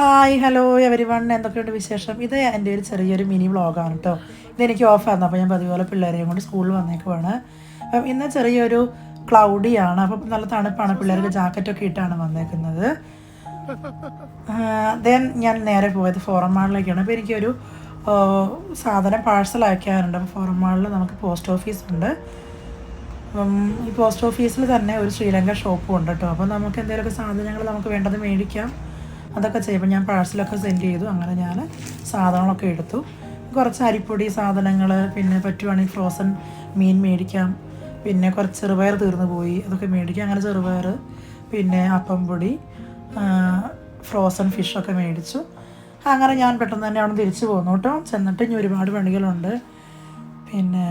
Hi hello every one എന്തൊക്കെയുണ്ട് വിശേഷം? ഇത് എന്റെ ഒരു ചെറിയൊരു മിനി വ്ളോഗാണ് കേട്ടോ ഇതെനിക്ക് ഓഫായിരുന്നു അപ്പോൾ ഞാൻ പതിപോലെ പിള്ളേരെയും കൊണ്ട് സ്കൂളിൽ വന്നേക്കുവാണ്. അപ്പം ഇന്ന് ചെറിയൊരു ക്ലൗഡിയാണ് അപ്പം നല്ല തണുപ്പാണ്. പിള്ളേർക്ക് ജാക്കറ്റൊക്കെ ഇട്ടാണ് വന്നേക്കുന്നത്. ദെൻ ഞാൻ നേരെ പോയത് ഫോറം മാളിലേക്കാണ് അപ്പോൾ എനിക്കൊരു സാധനം പാഴ്സൽ അയക്കാറുണ്ട് അപ്പോൾ ഫോറം മാളിൽ നമുക്ക് പോസ്റ്റ് ഓഫീസ് ഉണ്ട്. അപ്പം ഈ പോസ്റ്റ് ഓഫീസിൽ തന്നെ ഒരു ശ്രീലങ്ക ഷോപ്പും ഉണ്ട് കേട്ടോ അപ്പോൾ നമുക്ക് എന്തെങ്കിലുമൊക്കെ സാധനങ്ങൾ നമുക്ക് വേണ്ടത് മേടിക്കാം. അതൊക്കെ ചെയ്യുമ്പോൾ ഞാൻ പാഴ്സലൊക്കെ സെൻഡ് ചെയ്തു. അങ്ങനെ ഞാൻ സാധനങ്ങളൊക്കെ എടുത്തു. കുറച്ച് അരിപ്പൊടി സാധനങ്ങൾ പിന്നെ പറ്റുവാണെങ്കിൽ ഫ്രോസൺ മീൻ മേടിക്കാം. പിന്നെ കുറച്ച് ചെറുപയർ തീർന്നു പോയി. അതൊക്കെ മേടിക്കാം. അങ്ങനെ ചെറുപയർ പിന്നെ അപ്പം പൊടി ഫ്രോസൺ ഫിഷൊക്കെ മേടിച്ചു. അങ്ങനെ ഞാൻ പെട്ടെന്ന് തന്നെ അവിടെ തിരിച്ചു പോന്നു കേട്ടോ ചെന്നിട്ട് ഇനി ഒരുപാട് പണികളുണ്ട്. പിന്നെ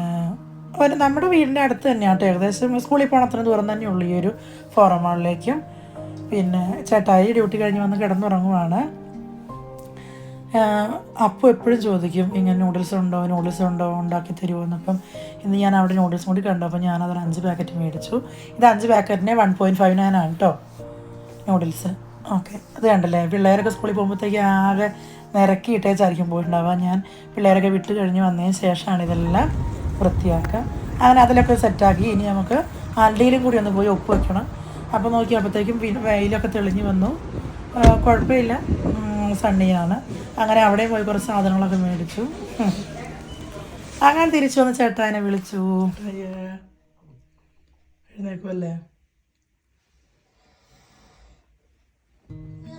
നമ്മുടെ വീടിന്റെ അടുത്ത് തന്നെയാണ് കേട്ടോ ഏകദേശം സ്കൂളിൽ പോകണം അത്രയും ദൂരം തന്നെയുള്ളൂ ഈ ഒരു ഫോറം മാളിലേക്കും പിന്നെ ചേട്ടായി ഡ്യൂട്ടി കഴിഞ്ഞ് വന്ന് കിടന്നുറങ്ങുവാണ്. അപ്പോൾ അപ്പു എപ്പോഴും ചോദിക്കും ഇങ്ങനെ നൂഡിൽസ് ഉണ്ടോ? നൂഡിൽസ് ഉണ്ടോ? ഉണ്ടാക്കി തരുമോ? എന്നപ്പം ഇന്ന് ഞാൻ അവിടെ നൂഡിൽസ് കൂടി കണ്ടു. അപ്പോൾ ഞാനതൊരു അഞ്ച് പാക്കറ്റ് മേടിച്ചു. ഇത് അഞ്ച് പാക്കറ്റിന് വൺ പോയിന്റ് ഫൈവ് നയൻ ആണ് കേട്ടോ നൂഡിൽസ് ഓക്കെ അത് കണ്ടല്ലേ? പിള്ളേരൊക്കെ സ്കൂളിൽ പോകുമ്പോഴത്തേക്ക് ആകെ നിരക്കിയിട്ടേച്ചായിരിക്കും പോയിട്ടുണ്ടാവുക. ഞാൻ പിള്ളേരൊക്കെ വിട്ട് കഴിഞ്ഞ് വന്നതിന് ശേഷമാണ് ഇതെല്ലാം വൃത്തിയാക്കുക. അങ്ങനെ അതിലൊക്കെ സെറ്റാക്കി ഇനി നമുക്ക് അണ്ടിയിലും കൂടി ഒന്ന് പോയി ഉപ്പ് വെക്കണം. അപ്പോൾ നോക്കിയപ്പോഴത്തേക്കും പിന്നെ വെയിലൊക്കെ തെളിഞ്ഞു വന്നു. കുഴപ്പമില്ല. സണ്ണിയാണ്. അങ്ങനെ അവിടെ പോയി കുറച്ച് സാധനങ്ങളൊക്കെ മേടിച്ചു. അങ്ങനെ തിരിച്ചു വന്ന് ചേട്ടാനെ വിളിച്ചു. എഴുന്നേക്കുമല്ലേ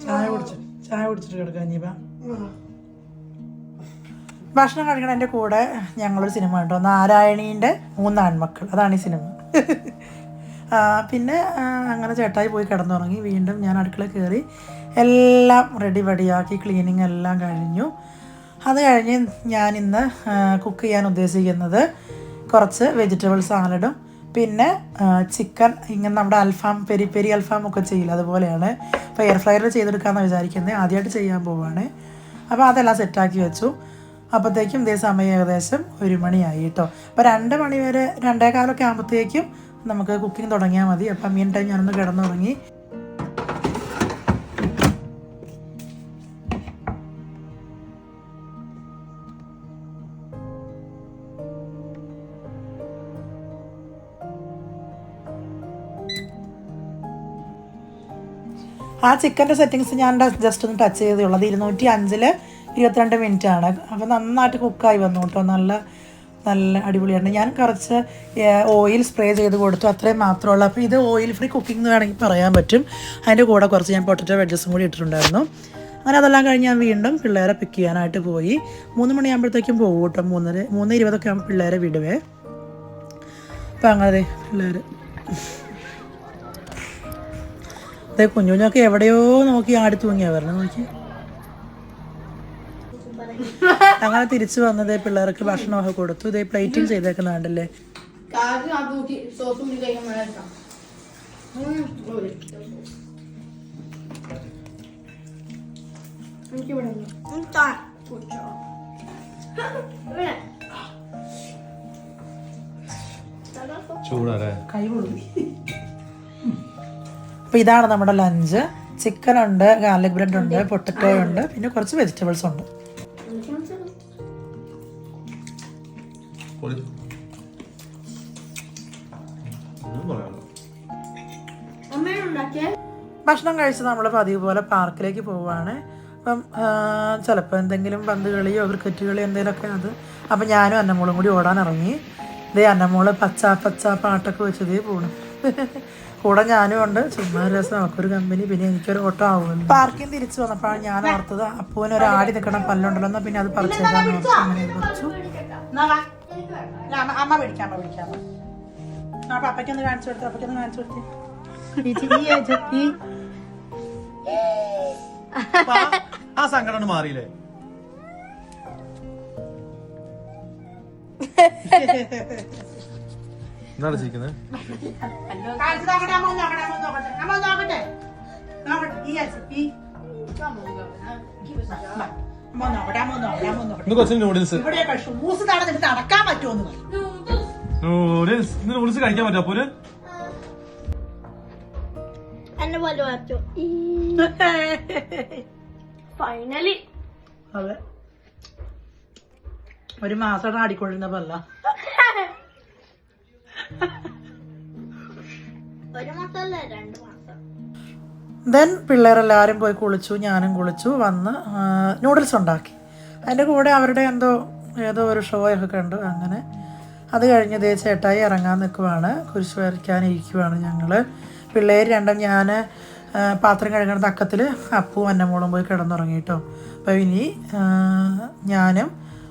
ചായ കുടിച്ചു ചായ കുടിച്ചിട്ട് കിടക്കാം ഇനിയിപ്പ ഭക്ഷണം കഴിക്കണം എന്റെ കൂടെ ഞങ്ങളൊരു സിനിമ കണ്ടു. നാരായണീന്റെ മൂന്നാൺമക്കൾ. അതാണ് ഈ സിനിമ. പിന്നെ അങ്ങനെ ചേട്ടായി പോയി കിടന്നുറങ്ങി. വീണ്ടും ഞാൻ അടുക്കള കയറി എല്ലാം റെഡി റെഡിയാക്കി ക്ലീനിങ് എല്ലാം കഴിഞ്ഞു. അത് കഴിഞ്ഞ് ഞാൻ ഇന്ന് കുക്ക് ചെയ്യാൻ ഉദ്ദേശിക്കുന്നത് കുറച്ച് വെജിറ്റബിൾ സാലഡും പിന്നെ ചിക്കൻ ഇങ്ങനെ നമ്മുടെ അൽഫാം പെരി പെരി അൽഫാം ഒക്കെ ചെയ്യില്ല അതുപോലെയാണ്. അപ്പോൾ എയർ ഫ്രയറിൽ ചെയ്തെടുക്കാമെന്ന് വിചാരിക്കുന്നത് ആദ്യമായിട്ട് ചെയ്യാൻ പോവാണ്. അപ്പോൾ അതെല്ലാം സെറ്റാക്കി വെച്ചു. അപ്പോഴത്തേക്കും ഇതേ സമയം ഏകദേശം ഒരു മണിയായി കേട്ടോ. അപ്പോൾ രണ്ട് മണി വരെ രണ്ടേ കാലമൊക്കെ ആകുമ്പോഴത്തേക്കും നമുക്ക് കുക്കിംഗ് തുടങ്ങിയാൽ മതി. അപ്പം മീൻ ടൈം ഞാനൊന്ന് കിടന്നുറങ്ങി. ആ ചിക്കന്റെ സെറ്റിങ്സ് ഞാൻ ജസ്റ്റ് ഒന്ന് ടച്ച് ചെയ്തേ ഉള്ളൂ. അത് ഇരുന്നൂറ്റി അഞ്ചിൽ ഇരുപത്തിരണ്ട് മിനിറ്റ് ആണ്. അപ്പോൾ നന്നായിട്ട് കുക്കായി വന്നു കേട്ടോ. നല്ല നല്ല അടിപൊളിയാണ് ഞാൻ കുറച്ച് ഓയിൽ സ്പ്രേ ചെയ്ത് കൊടുത്തു. അത്രയും മാത്രമുള്ളൂ അപ്പോൾ ഇത് ഓയിൽ ഫ്രീ കുക്കിംഗ് എന്ന് വേണമെങ്കിൽ പറയാൻ പറ്റും. അതിന്റെ കൂടെ കുറച്ച് ഞാൻ പൊട്ടറ്റോ വെഡ്ജസും കൂടി ഇട്ടിട്ടുണ്ടായിരുന്നു. അങ്ങനെ അതെല്ലാം കഴിഞ്ഞ് ഞാൻ വീണ്ടും പിള്ളേരെ പിക്ക് ചെയ്യാനായിട്ട് പോയി. മൂന്ന് മണിയാകുമ്പോഴത്തേക്കും പോകും കേട്ടോ. മൂന്നര മൂന്ന് ഇരുപതൊക്കെ ആകുമ്പോൾ പിള്ളേരെ വിടുവേ. അപ്പം അങ്ങനെ പിള്ളേർ അതെ കുഞ്ഞു കുഞ്ഞൊക്കെ എവിടെയോ നോക്കി ആടി തൂങ്ങിയാ വരണം നോക്കി അങ്ങനെ തിരിച്ചു വന്നത് പിള്ളേർക്ക് ഭക്ഷണമൊക്കെ കൊടുത്തു. ഇതേ പ്ലേറ്റും ചെയ്തേക്കുന്നുണ്ടല്ലേ ചൂടല്ലേ? കൈ പൊളി അപ്പൊ ഇതാണ് നമ്മുടെ ലഞ്ച് ചിക്കൻ ഉണ്ട് ഗാർലിക് ബ്രെഡ് ഉണ്ട് പൊട്ടറ്റോ ഉണ്ട് പിന്നെ കുറച്ച് വെജിറ്റബിൾസ് ഉണ്ട്. പൊളി ഒന്നും ഭക്ഷണം കഴിച്ച് നമ്മൾ പതിവ് പോലെ പാർക്കിലേക്ക് പോവുകയാണ് അപ്പം ചിലപ്പോൾ എന്തെങ്കിലും പന്ത് കളിയോ ക്രിക്കറ്റ് കളിയോ എന്തെങ്കിലുമൊക്കെ അത്. അപ്പം ഞാനും അന്നമോളും കൂടി ഓടാൻ ഇറങ്ങി. ഇതേ അന്നമോൾ പച്ച പച്ച പാട്ടൊക്കെ വെച്ചതേ പോകണം കൂടെ ഞാനും ഉണ്ട്. ചുമ്മാ ഒരു രസം. അവർക്കൊരു കമ്പനി പിന്നെ എനിക്കൊരു ഓട്ടം ആവും പാർക്കിൽ തിരിച്ചു വന്നപ്പോഴാണ് ഞാൻ ഓർത്തത് അപ്പൂവിന് ഒരു ആടി നിൽക്കണം പല്ലുണ്ടല്ലോ എന്നാൽ പിന്നെ അത് ഓർത്തു അങ്ങനെ അത് പറിച്ചു അമ്മ പിടിക്കാം അമ്മ പിടിക്കാം ആ പപ്പയ്ക്കൊന്ന് കാണിച്ചു കൊടുത്തു പപ്പയ്ക്കൊന്ന് കാണിച്ചു കൊടുത്തേ. ഈ അപ്പൊ ആ- ആ സങ്കടം മാറിയില്ലേ? എന്താണ് ചിരിക്കുന്നത് നോക്കട്ടെ. നോക്കട്ടെ, ഈ നൂഡിൽസ് കഴിക്കാൻ എന്നെ പോലെ വാച്ചു ഫൈനലി അതെ. ഒരു മാസം ആടിക്കൊള്ളുന്ന പല്ല. ഒരു മാസമല്ല രണ്ട് മാസം. ദെൻ പിള്ളേരെല്ലാവരും പോയി കുളിച്ചു ഞാനും കുളിച്ചു വന്ന് നൂഡിൽസ് ഉണ്ടാക്കി. അതിന്റെ കൂടെ അവരുടെ എന്തോ ഏതോ ഒരു ഷോ ഒക്കെ കണ്ടു അങ്ങനെ. അത് കഴിഞ്ഞ് ദേ ചേട്ടായി ഇറങ്ങാൻ നിൽക്കുവാണ് കുരിശ് വരയ്ക്കാനിരിക്കുവാണ് ഞങ്ങൾ പിള്ളേർ രണ്ടും ഞാൻ പാത്രം കഴുകണ തക്കത്തിൽ അപ്പും അന്നമോളും പോയി കിടന്നുറങ്ങി കേട്ടോ അപ്പോൾ ഇനി ഞാനും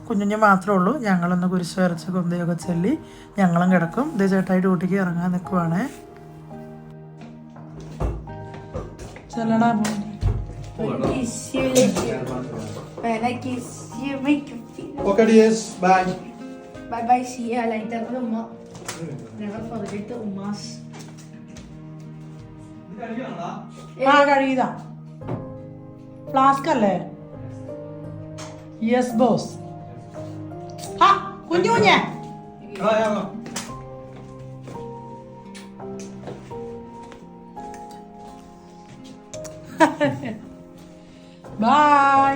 കുഞ്ഞുഞ്ഞും മാത്രമേ ഉള്ളൂ. ഞങ്ങളൊന്ന് കുരിശ് വരച്ച് കൊന്തയൊക്കെ ചൊല്ലി ഞങ്ങളും കിടക്കും. ദേ ചേട്ടായി ഡ്യൂട്ടിക്ക് ഇറങ്ങാൻ നിൽക്കുവാണേ. Feel. Okay dears bye Bye bye, see you later, Umma. Never forget Ummas. ആ കഴുകിയതാ ഫ്ലാസ്ക് അല്ലേ യെസ് ബോസ് ആ കുഞ്ഞു കുഞ്ഞേ ബൈ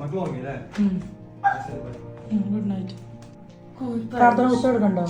മക്കൾ ഗുഡ് നൈറ്റ് പ്രാർത്ഥന പുസ്തകം എടുക്കണ്ടോ?